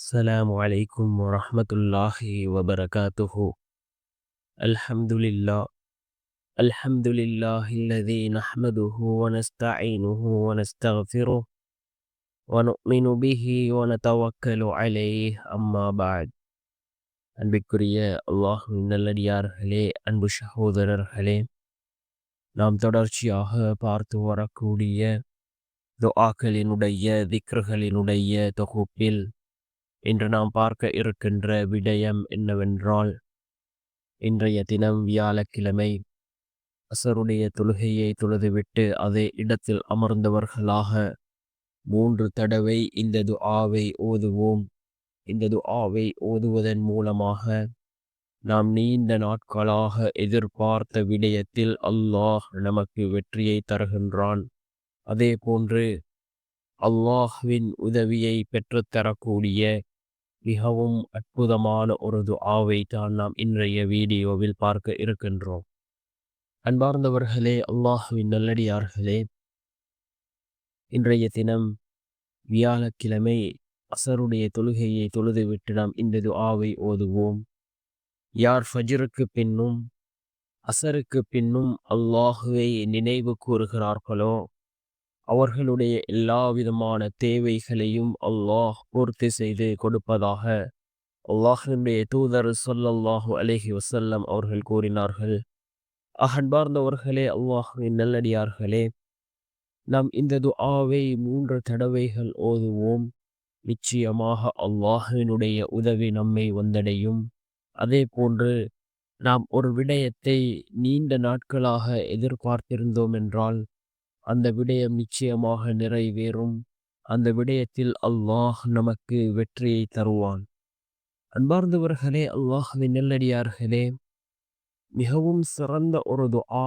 السلام عليكم ورحمة الله وبركاته الحمد لله الحمد لله الذي نحمده ونستعينه ونستغفره ونؤمن به ونتوكل عليه أما بعد அன்பிற்குரிய அல்லாஹுவின் நல்லடியார்களே அன்பு சகோதரர்களே நாம் தொடர்ச்சியாக பார்த்து வரக்கூடிய துஆக்களினுடைய திக்ருகளினுடைய தொகுப்பில் இன்று நாம் பார்க்க இருக்கின்ற விடயம் என்னவென்றால் இன்றைய தினம் வியாழக்கிழமை அசருடைய தொழுகையை தொழுதுவிட்டு அதே இடத்தில் அமர்ந்தவர்களாக மூன்று தடவை இந்த துஆவை ஓதுவோம். இந்த துஆவை ஓதுவதன் மூலமாக நாம் நீண்ட நாட்களாக எதிர்பார்த்த விடயத்தில் அல்லாஹ் நமக்கு வெற்றியை தருகின்றான். அதே போன்று அல்லாஹ்வின் உதவியை பெற்றுத்தரக்கூடிய மிகவும் அற்புதமான ஒரு துஆவை தான் நாம் இன்றைய வீடியோவில் பார்க்க இருக்கின்றோம். அன்பார்ந்தவர்களே அல்லாஹுவின் நல்லடியார்களே இன்றைய தினம் வியாழக்கிழமை அசருடைய தொழுகையை தொழுதுவிட்டு நாம் இந்த துஆவை ஓதுவோம். யார் ஃபஜ்ருக்கு பின்னும் அசருக்கு பின்னும் அல்லாஹுவை நினைவு கூறுகிறார்களோ அவர்களுடைய எல்லா விதமான தேவைகளையும் அல்லாஹ் பூர்த்தி செய்து கொடுப்பதாக அல்லாஹினுடைய தூதர் சொல்லல்லாஹு அலஹி வசல்லம் அவர்கள் கூறினார்கள். அகன்பார்ந்தவர்களே அல்லாஹுவின் நல்லடியார்களே நாம் இந்த துஆவை மூன்று தடவைகள் ஓதுவோம். நிச்சயமாக அல்லாஹினுடைய உதவி நம்மை வந்தடையும். அதே போன்று நாம் ஒரு விடயத்தை நீண்ட நாட்களாக எதிர்பார்த்திருந்தோம் என்றால் அந்த விடயம் நிச்சயமாக நிறைவேறும். அந்த விடயத்தில் அல்லாஹ் நமக்கு வெற்றியை தருவான். அன்பார்ந்தவர்களே அல்லாஹுவின் நெல்லடியார்களே மிகவும் சிறந்த ஒரு துஆ.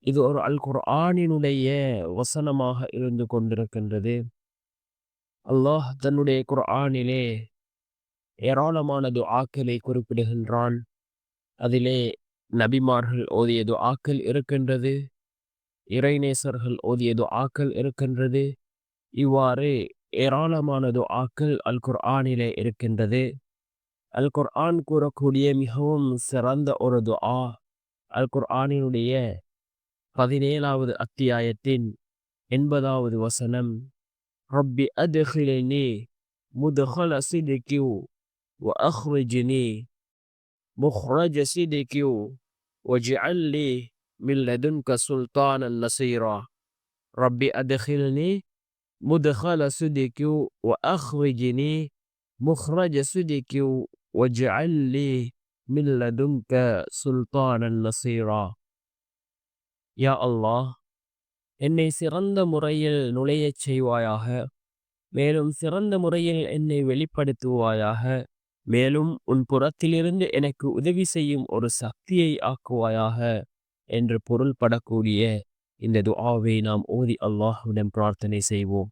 இது ஒரு அல் குர்ஆனினுடைய வசனமாக இருந்து கொண்டிருக்கின்றது. அல்லாஹ் தன்னுடைய குர்ஆனிலே ஏராளமான துஆக்களை குறிப்பிடுகின்றான். அதிலே நபிமார்கள் ஓதிய துஆக்கள் இருக்கின்றது. இறைநேசர்கள் ஓதிய துஆக்கள் இருக்கின்றது இவ்வாறு ஏராளமான துஆக்கள் அல் குர்ஆனிலே இருக்கின்றது அல் குர்ஆன் கூறக்கூடிய மிகவும் சிறந்த ஒரு துஆ அல் குர்ஆனினுடைய பதினேழாவது அத்தியாயத்தின் எண்பதாவது வசனம் ரப்பி அத்கில்னி முத்கல சிதிகி وأخرجني مخرج صدق واجعل لي من لدنك سلطانا نصيرا رب أدخلني مدخل صدق وأخرجني مخرج صدق واجعل لي من لدنك سلطانا نصيرا يا الله என்னை சிறந்த முறையில் நுழையச் செய்வாயாக மேலும் சிறந்த முறையில் என்னை வெளிப்படுத்துவாயாக மேலும் உன் புறத்திலிருந்து எனக்கு உதவி செய்யும் ஒரு சக்தியை ஆக்குவாயாக என்று பொருள்படக்கூடிய இந்த துஆவை நாம் ஓதி அல்லாஹுடன் பிரார்த்தனை செய்வோம்.